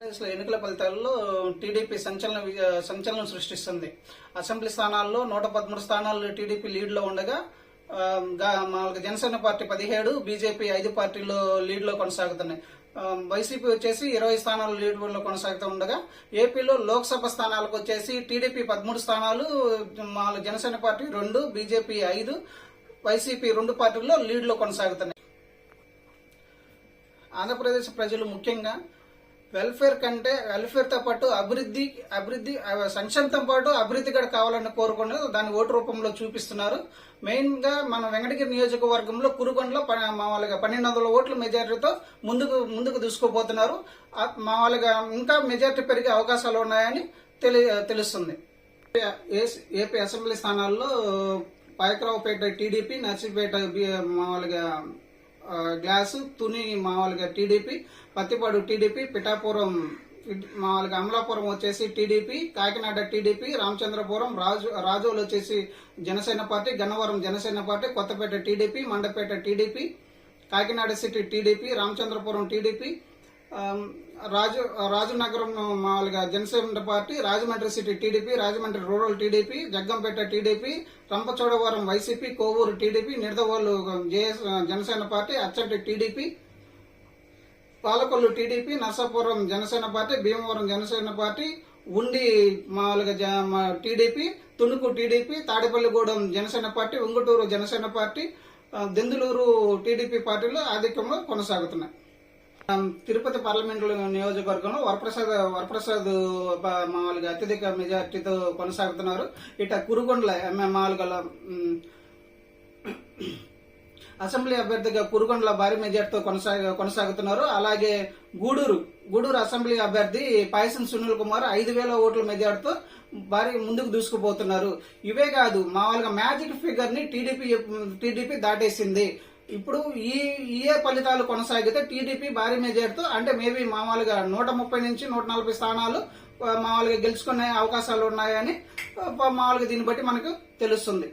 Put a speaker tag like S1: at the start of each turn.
S1: ఆంధ్రప్రదేశ్లో ఎన్నికల ఫలితాల్లో టీడీపీ సంచలన సంచలనం సృష్టిస్తుంది. అసెంబ్లీ స్థానాల్లో నూట పదమూడు స్థానాలు టీడీపీ లీడ్లో ఉండగా ఆ, మామూలుగా జనసేన పార్టీ పదిహేడు బీజేపీ ఐదు పార్టీలు లీడ్లో కొనసాగుతున్నాయి. వైసీపీ వచ్చేసి ఇరవై స్థానాలు లీడ్లో కొనసాగుతూ ఉండగా ఏపీలో లోక్సభ స్థానాలకు వచ్చేసి టీడీపీ పదమూడు స్థానాలు మామూలు జనసేన పార్టీ రెండు బీజేపీ ఐదు వైసీపీ రెండు పార్టీల్లో లీడ్లో కొనసాగుతున్నాయి. ఆంధ్రప్రదేశ్ ప్రజలు ముఖ్యంగా వెల్ఫేర్ కంటే వెల్ఫేర్తో పాటు అభివృద్ధి అభివృద్ధి సంక్షేమంతో పాటు అభివృద్ధి కూడా కావాలని కోరుకుని దాన్ని ఓటు రూపంలో చూపిస్తున్నారు. మెయిన్గా మన వెంకటగిరి నియోజకవర్గంలో కురుగొండలో మామూలుగా పన్నెండు వందల ఓట్ల మెజారిటీతో ముందుకు ముందుకు దూసుకుపోతున్నారు. మామూలుగా ఇంకా మెజారిటీ పెరిగే అవకాశాలు ఉన్నాయని తెలి తెలుస్తుంది. ఏపీ అసెంబ్లీ స్థానాల్లో పాయకరావుపేట టీడీపీ నర్సీపేట మామూలుగా గ్లాసు తుని మామూలుగా టీడీపీ పత్తిపాడు టీడీపీ పిఠాపురం మామూలుగా అమలాపురం వచ్చేసి టీడీపీ కాకినాడ టీడీపీ రామచంద్రపురం రాజు రాజోలు వచ్చేసి Janasena party Gannavaram Janasena party Kothapeta TDP Mandapeta TDP Kakinada city TDP Ramachandrapuram TDP రాజు రాజునగరం మామూలుగా Janasena party Rajahmundry city TDP Rajahmundry rural TDP Jaggampeta TDP Rampachodavaram YCP Kovur TDP Nidadavole JS Janasena party అచ్చటి TDP Palakollu TDP Narsapuram Janasena party Bhimavaram Janasena party Undi మామూలుగా జ- TDP Tanuku TDP Tadepalligudem Janasena party Unguturu Janasena party Dendulur TDP పార్టీలు ఆధిక్యంలో కొనసాగుతున్నాయి. Tirupati parliament నియోజకవర్గంలో వరప్రసాద్ వరప్రసాద్ మామూలుగా అత్యధిక మెజార్టీతో కొనసాగుతున్నారు. ఇట కురుగొండల ఎంఏ మామూలుగా అసెంబ్లీ అభ్యర్థిగా కురుగొండల భారీ మెజార్టీతో కొనసాగ కొనసాగుతున్నారు. అలాగే గూడూరు గూడూరు అసెంబ్లీ అభ్యర్థి పాయసం సునీల్ కుమార్ ఐదు వేల ఓట్ల మెజార్టీతో భారీ ముందుకు దూసుకుపోతున్నారు. ఇవే కాదు మామూలుగా మ్యాజిక్ ఫిగర్ని టీడీపీ టీడీపీ దాటేసింది. ఇప్పుడు ఈ ఏ ఫలితాలు కొనసాగితే టీడీపీ భారీ మెజార్టీతో అంటే మేబీ మామూలుగా నూట ముప్పై నుంచి నూట నలభై స్థానాలు మామూలుగా గెలుచుకునే అవకాశాలు ఉన్నాయని మామూలుగా దీన్ని బట్టి మనకు తెలుస్తుంది.